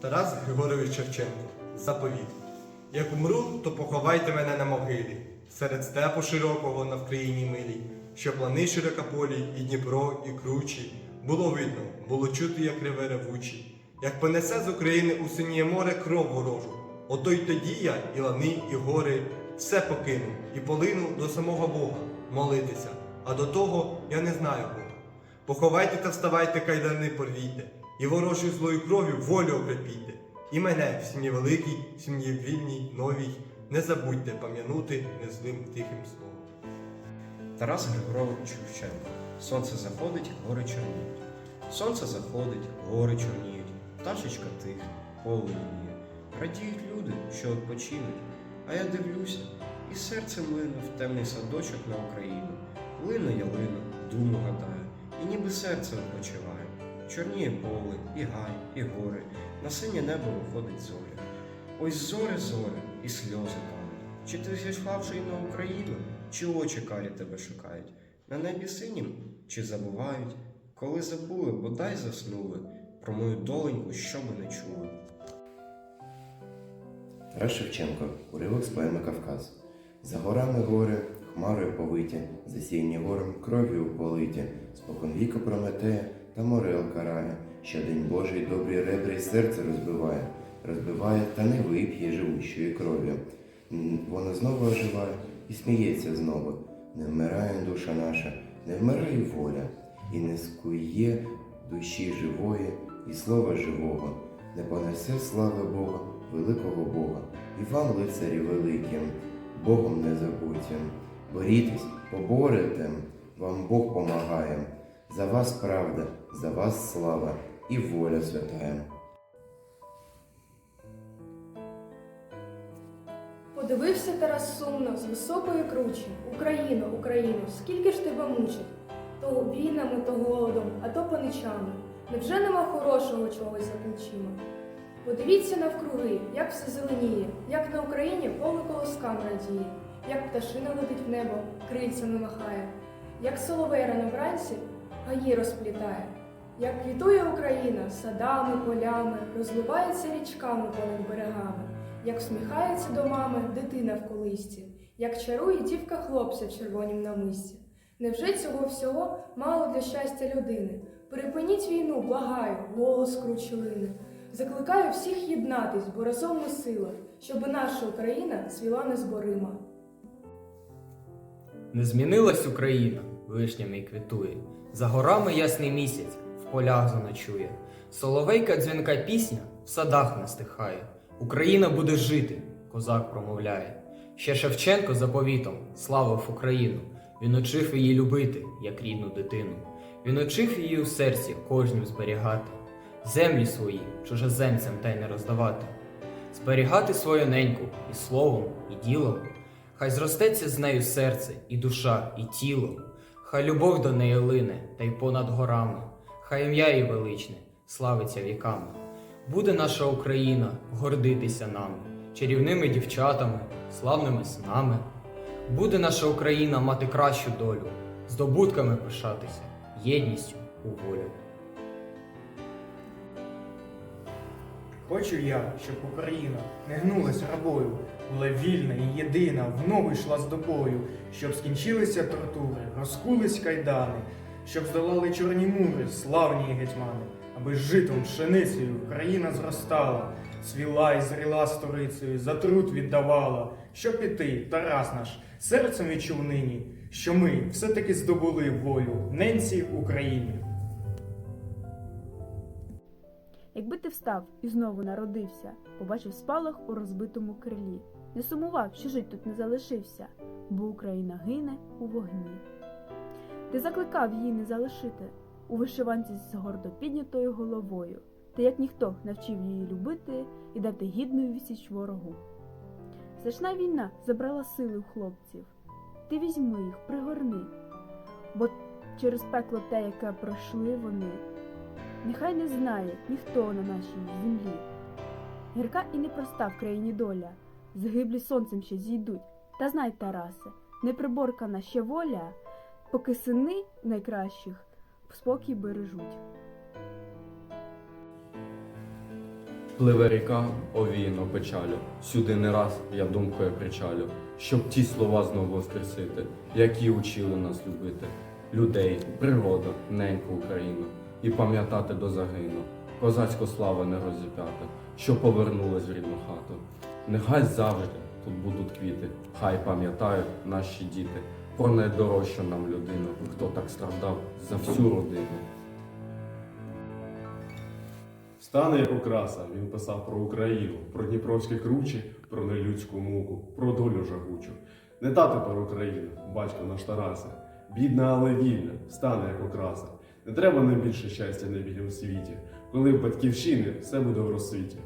Тарас Григорович Шевченко. Заповіт. Як умру, то поховайте мене на могилі, серед степу широкого на Вкраїні милій, що плани широкополі, і Дніпро, і кручі. Було видно, було чути, як реве ревучі, як понесе з України у синіє море кров ворожу. Ото й тоді я, і лани, і гори, все покину, і полину до самого Бога молитися. А до того я не знаю Бога. Поховайте та вставайте, кайдани порвійте, і ворожою злою кров'ю волю окрепійте. І мене в сім'ї великій, в сім'ї вільній, новій, не забудьте пам'янути незлим тихим словом. Тарас Григорович Шевченко. Сонце заходить, гори чорніють. Сонце заходить, гори чорніють, пташечка тихе, поле. Радіють люди, що відпочинуть. А я дивлюся, і серце млине в темний садочок на Україну. Лине я лину, думу гадаю, і ніби серце відпочиває. Чорніє поле, і гай, і гори, на синє небо виходить зоря. Ось зоре, зоре, і сльози кажуть. Чи ти зійшла на Україну, чи очі карі тебе шукають? На небі синім чи забувають? Коли забули, бодай заснули, про мою доленьку, що ми не чули. Тарас Шевченко, уривок з поеми Кавказ. За горами гори, хмарою повиті, засіяні горем кров'ю политі, спокон віку Прометея та морел карає, що день Божий добрі ребра й серце розбиває, розбиває та не вип'є живущої крові. М, Воно знову оживає і сміється знову. Не вмирає душа наша, не вмирає воля, і не скує душі живої і слова живого, не понесе слави Бога, великого Бога, і вам, лицарі великим, Богом не забудьте. Борітесь, поборете, вам Бог помагає. За вас правда, за вас слава і воля святая. Подивився Тарас сумно з високої кручі. Україно, Україно, скільки ж тебе мучить? То війнами, то голодом, а то паничами. Невже нема хорошого чогось за плечима? Подивіться навкруги, як все зеленіє, як на Україні поле колоскам радіє, як пташина летить в небо, крильцями махає, як соловей рано вранці гаї розплітає, як квітує Україна садами, полями, розливається річками понад берегами як всміхається до мами дитина в колисці, як чарує дівка хлопця в червонім намисті. Невже цього всього мало для щастя людини? Припиніть війну, благаю, голос кручелини. Закликаю всіх єднатись, бо разом ми сила, щоби наша Україна цвіла незборима. Не змінилась Україна, вишнями й квітує, за горами ясний місяць в полях заночує. Соловейка дзвінка пісня в садах не стихає. Україна буде жити, козак промовляє. Ще Шевченко заповітом славив Україну. Він учив її любити, як рідну дитину. Він учив її у серці кожнім зберігати, землі свої чужеземцям та й не роздавати, зберігати свою неньку і словом, і ділом. Хай зростеться з нею серце, і душа, і тіло, хай любов до неї лине, та й понад горами, хай ім'я її величне, славиться віками. Буде наша Україна гордитися нами, чарівними дівчатами, славними снами. Буде наша Україна мати кращу долю, здобутками пишатися, єдністю у волю. Хочу я, щоб Україна не гнулась рабою, була вільна і єдина, в ногу йшла з добою, щоб скінчилися тортури, розкулись кайдани, щоб здолали чорні мури, славні гетьмани, аби житом пшеницею країна зростала, свіла і зріла сторицею, за труд віддавала, щоб і Тарас наш, серцем відчув нині, що ми все-таки здобули волю ненці Україні. Якби ти встав і знову народився, побачив спалах у розбитому крилі, не сумував, що жить тут не залишився, бо Україна гине у вогні. Ти закликав її не залишити у вишиванці з гордо піднятою головою, ти, як ніхто, навчив її любити і дати гідну відсіч ворогу. Страшна війна забрала сили у хлопців. Ти візьми їх, пригорни, бо через пекло те, яке пройшли вони, Нехай не знає ніхто на нашій землі. Гірка і непроста в країні доля, загиблі сонцем ще зійдуть. Та знай, Тарасе, неприборкана ще воля, поки сини найкращих спокій бережуть. Пливе ріка, овіяно печалю, сюди не раз я думкою причалю, щоб ті слова знову воскресити, які учили нас любити, людей, природу, неньку Україну, і пам'ятати до загину, козацьку славу не розіп'ята, що повернулась в рідну хату. Нехай завжди тут будуть квіти, хай пам'ятають наші діти про найдорожчу нам людину, хто так страждав за всю родину. Стане як окраса, він писав про Україну, про Дніпровські кручі, про нелюдську муку, про долю жагучу. Не та тепер Україна, батько наш Тарасе, бідна, але вільна, стане як окраса. Не треба нам більше щастя на білім світі, коли в батьківщини все буде в розсвіті.